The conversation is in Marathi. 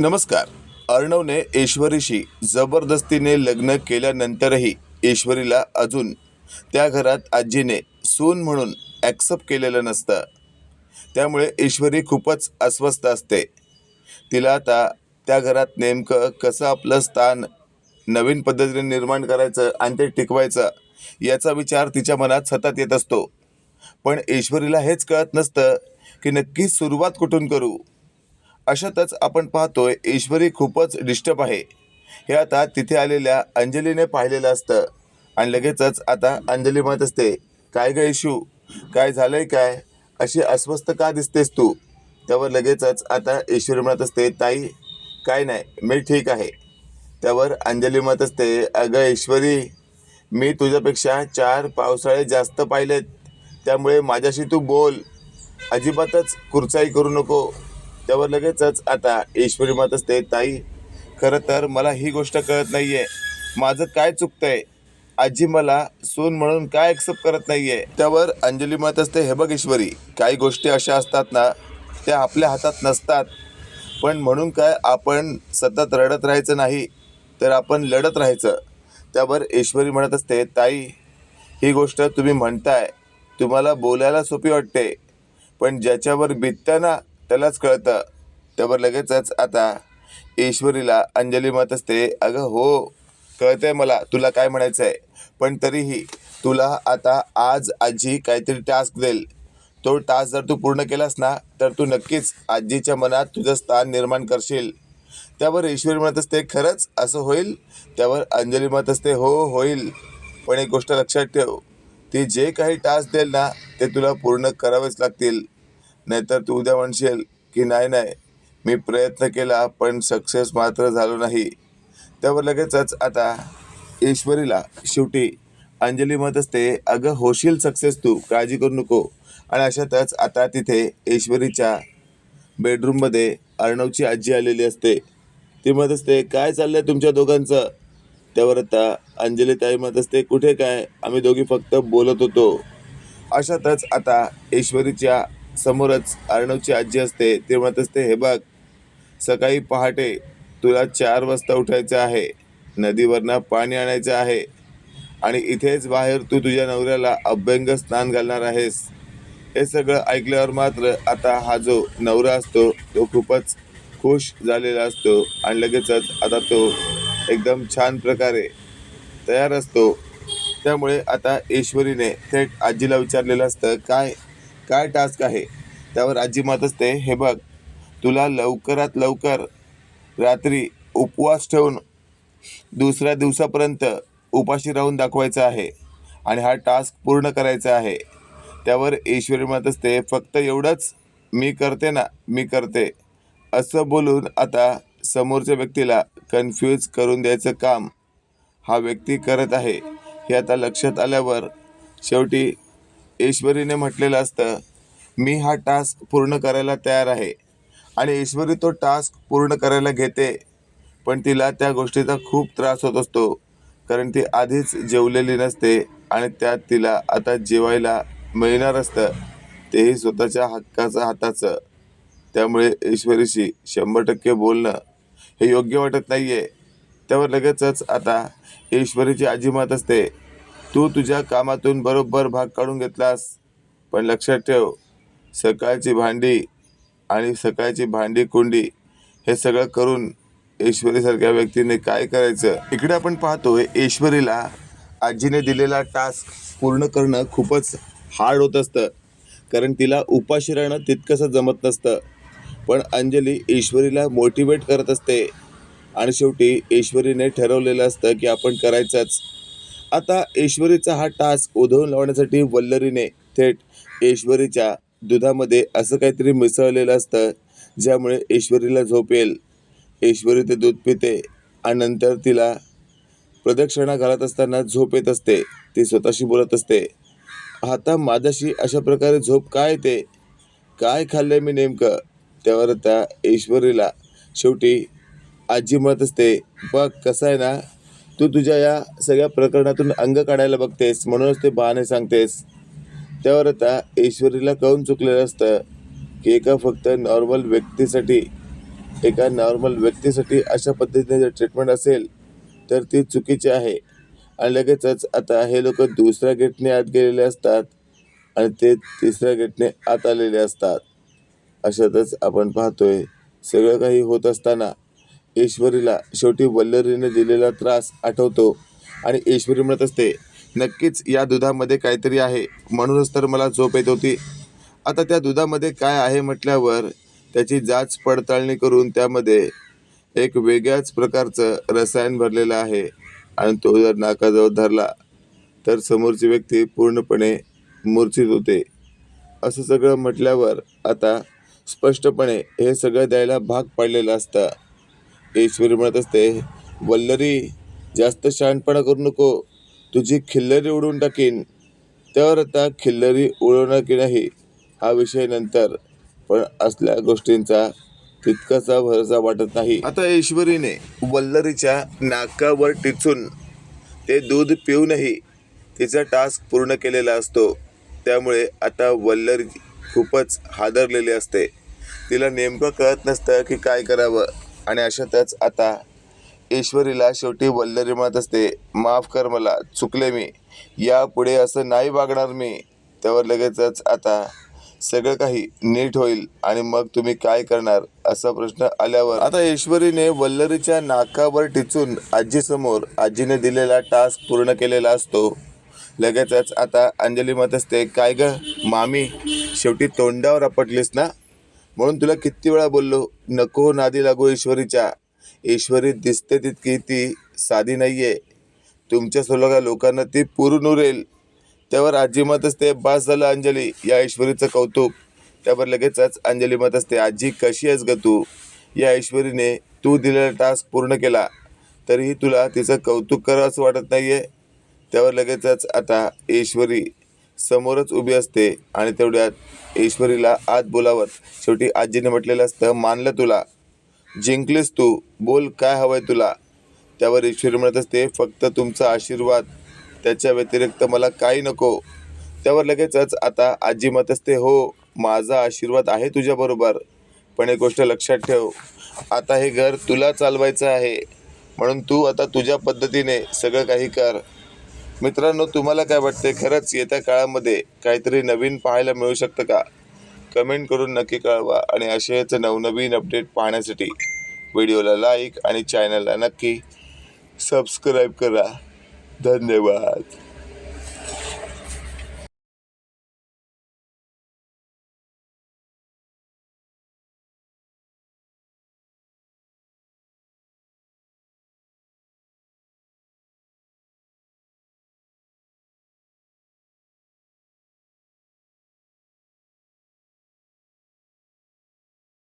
नमस्कार. अर्णवने ऐश्वरीशी जबरदस्तीने लग्न केल्यानंतरही ऐश्वरीला अजून त्या घरात आजीने सून म्हणून ॲक्सेप्ट केलेलं नसतं. त्यामुळे ऐश्वरी खूपच अस्वस्थ असते. तिला आता त्या घरात नेमकं कसं आपलं स्थान नवीन पद्धतीने निर्माण करायचं आणि ते टिकवायचं याचा विचार तिच्या मनात सतत येत असतो. पण ऐश्वरीला हेच कळत नसतं की नक्की सुरुवात कुठून करू? अशातच आपण पाहतोय ईश्वरी खूपच डिस्टर्ब आहे. हे आता तिथे आलेल्या अंजलीने पाहिलेलं असतं. आणि लगेचच आता अंजली म्हणत असते काय गं इशू काय झालंय काय? अशी अस्वस्थ का दिसतेस तू? त्यावर लगेचच आता ईश्वरी म्हणत असते ताई काय नाही मी ठीक आहे. त्यावर अंजली म्हणत असते अगं ईश्वरी मी तुझ्यापेक्षा चार पावसाळे जास्त पाहिलेत. त्यामुळे माझ्याशी तू बोल. अजिबातच कुरचाई करू नको. त्यावर लगेचच आता ईश्वरी मत असते ताई खरं तर मला ही गोष्ट कळत नाही आहे माझं काय चुकतंय? आजी मला सून म्हणून काय ॲक्सेप्ट करत नाही आहे त्यावर अंजली मत असते हे बघ ईश्वरी काही गोष्टी अशा असतात ना त्या आपल्या हातात नसतात. पण म्हणून काय आपण सतत रडत राहायचं नाही तर आपण लढत राहायचं. त्यावर ईश्वरी म्हणत असते ताई ही गोष्ट तुम्ही म्हणताय. तुम्हाला बोलायला सोपी वाटते पण ज्याच्यावर बित्तं त्यालाच कळतं. त्यावर लगेचच आता ईश्वरीला अंजली मत असते अगं हो कळतंय मला तुला काय म्हणायचं आहे पण तरीही तुला आता आज आजी काहीतरी टास्क देईल. तो टास्क जर तू पूर्ण केलास ना तर तू नक्कीच आजीच्या मनात तुझं स्थान निर्माण करशील. त्यावर ईश्वरी म्हणत असते खरंच असं होईल? त्यावर अंजली म्हणत असते हो होईल. पण एक गोष्ट लक्षात ठेव ती जे काही टास्क देईल ना ते तुला पूर्ण करावेच लागतील. नाहीतर तू उद्या म्हणशील की नाही नाही मी प्रयत्न केला पण सक्सेस मात्र झालो नाही. त्यावर लगेचच आता ईश्वरीला शेवटी अंजली म्हणत असते अगं होशील सक्सेस तू काळजी करू नको. आणि अशातच आता तिथे ईश्वरीच्या बेडरूममध्ये अर्णवची आजी आलेली असते. ती म्हणत असते काय चाललं आहे तुमच्या दोघांचं? त्यावर आता अंजली ताई म्हणत असते कुठे काय? आम्ही दोघी फक्त बोलत होतो. अशातच आता ईश्वरीच्या समोरच अर्णवची आजी असते ते म्हणत असते हे बघ सकाळी पहाटे तुला चार वाजता उठायचं आहे. नदीवरनं पाणी आणायचं आहे. आणि इथेच बाहेर तू तुझ्या नवऱ्याला अभ्यंग स्नान घालणार आहेस. हे सगळं ऐकल्यावर मात्र आता हा जो नवरा असतो तो खूपच खुश झालेला असतो. आणि लगेचच आता तो एकदम छान प्रकारे तयार असतो. त्यामुळे आता ईश्वरीने थेट आजीला विचारलेलं असतं काय काय टास्क आहे? त्यावर आजी म्हणत असते हे बघ तुला लवकरात लवकर रात्री उपवास ठेवून दुसऱ्या दिवसापर्यंत उपाशी राहून दाखवायचं आहे आणि हा टास्क पूर्ण करायचा आहे. त्यावर ईश्वरी म्हणत असते फक्त एवढंच मी करते ना मी करते. असं बोलून आता समोरच्या व्यक्तीला कन्फ्यूज करून द्यायचं काम हा व्यक्ती करत आहे. हे आता लक्षात आल्यावर शेवटी ईश्वरीने म्हटलेलं असतं मी हा टास्क पूर्ण करायला तयार आहे. आणि ईश्वरी तो टास्क पूर्ण करायला घेते पण तिला त्या गोष्टीचा खूप त्रास होत असतो कारण ती आधीच जेवलेली नसते आणि त्यात तिला आता जेवायला मिळणार असतं. तेही स्वतःच्या हक्काचं हाताचं. त्यामुळे ईश्वरीशी शंभर टक्के बोलणं हे योग्य वाटत नाही आहे त्यावर लगेचच आता ईश्वरीची आजी मत असते. तू तुझ्या कामातून बरोबर भाग काढून घेतलास. पण लक्षात ठेव सकाळची भांडी आणि सकाळची भांडी कुंडी हे सगळं करून ईश्वरीसारख्या व्यक्तीने काय करायचं? इकडे आपण पाहतोय ईश्वरीला आजीने दिलेला टास्क पूर्ण करणं खूपच हार्ड होत असतं. कारण तिला उपाशी राहणं तितकंसं जमत नसतं. पण अंजली ईश्वरीला मोटिवेट करत असते. आणि शेवटी ईश्वरीने ठरवलेलं असतं की आपण करायचंच. आता ऐश्वरीचा हा टास्क उधळून लावण्यासाठी वल्लरीने थेट ऐश्वरीच्या दुधामध्ये असं काहीतरी मिसळलेलं असतं ज्यामुळे ऐश्वरीला झोप येईल. ते दूध पिते आणि नंतर तिला प्रदक्षिणा घालत असताना झोप येत असते. ती स्वतःशी बोलत असते आता माझ्याशी अशा प्रकारे झोप काय येते? काय खाल्लंय मी नेमकं? त्यावर त्या ऐश्वरीला शेवटी आजी म्हणत असते बघ कसं आहे ना तू तुझ्या या सगळ्या प्रकरणातून अंग काढायला बघतेस म्हणूनच ते बहाणे सांगतेस. त्यावर आता ईश्वरीला कळून चुकलेलं असतं की एका फक्त नॉर्मल व्यक्तीसाठी एका नॉर्मल व्यक्तीसाठी अशा पद्धतीने जर ट्रीटमेंट असेल तर ती चुकीची आहे. आणि लगेचच आता हे लोक दुसऱ्या गेटने आत गेलेले असतात आणि ते तिसऱ्या गेटने आत आलेले असतात. अशातच आपण पाहतोय सगळं काही होत असताना ईश्वरीला शेवटी वल्लरीने दिलेला त्रास आठवतो आणि ईश्वरी म्हणत असते नक्कीच या दुधामध्ये काहीतरी आहे. म्हणूनच तर मला झोप येत होती. आता त्या दुधामध्ये काय आहे म्हटल्यावर त्याची जाच पडताळणी करून त्यामध्ये एक वेगळ्याच प्रकारचं रसायन भरलेलं आहे आणि तो जर नाकाजवळ धरला तर समोरची व्यक्ती पूर्णपणे मूर्छित होते. असं सगळं म्हटल्यावर आता स्पष्टपणे हे सगळं द्यायला भाग पाडलेलं असतं. ईश्वरी म्हणत असते वल्लरी जास्त शहाणपणा करू नको. तुझी खिल्लरी उडवून टाकीन. त्यावर आता खिल्लरी उडवणार की नाही हा विषय नंतर. पण असल्या गोष्टींचा तितकासा भरसा वाटत नाही. आता ईश्वरीने वल्लरीच्या नाकावर टिचून ते दूध पिऊनही तिचा टास्क पूर्ण केलेला असतो. त्यामुळे आता वल्लरी खूपच हादरलेली असते. तिला नेमकं कळत नसतं की काय करावं. आणि अशातच आता ईश्वरीला शेवटी वल्लरी म्हणत असते माफ कर मला चुकले मी. यापुढे असं नाही वागणार मी. त्यावर लगेचच आता सगळं काही नीट होईल आणि मग तुम्ही काय करणार असा प्रश्न आल्यावर आता ईश्वरीने वल्लरीच्या नाकावर टिचून आजीसमोर आजीने दिलेला टास्क पूर्ण केलेला असतो. लगेचच आता अंजली म्हणत असते काय ग मामी शेवटी तोंडावर आपटलीस ना? म्हणून तुला किती वेळा बोललो नको नादी लागू ईश्वरीच्या. ईश्वरी दिसते तितकी ती साधी नाहीये. तुमच्या सोलोगा लोकांना ती पुरून उरेल. त्यावर आजी मत असते बास झालं अंजली या ईश्वरीचं कौतुक. त्यावर लगेचच अंजली मत असते आजी कशी आहेस ग तू? या ईश्वरीने तू दिलेला टास्क पूर्ण केला तरीही तुला तिचं कौतुक करावं असं वाटत नाहीये. त्यावर लगेचच आता ईश्वरी समोरच उभी असते आणि तेवढ्यात ईश्वरीला आत बोलावत शेवटी आजीने म्हटलेलं असतं मानलं तुला. जिंकलीस तू. बोल काय हवंय तुला? त्यावर ईश्वरी म्हणत असते फक्त तुमचा आशीर्वाद. त्याच्या व्यतिरिक्त मला काही नको. त्यावर लगेचच आता आजी मत असते हो माझा आशीर्वाद आहे तुझ्याबरोबर पण एक गोष्ट लक्षात ठेव. आता हे घर तुला चालवायचं आहे. म्हणून तू आता तुझ्या पद्धतीने सगळं काही कर. मित्रांनो तुम्हाला काय वाटते खरंच येत्या काळामध्ये काहीतरी नवीन पाहायला मिळू शकतं का? कमेंट करून नक्की कळवा आणि असेच नवनवीन अपडेट पाहण्यासाठी व्हिडिओला लाईक आणि चॅनलला नक्की सबस्क्राईब करा. धन्यवाद.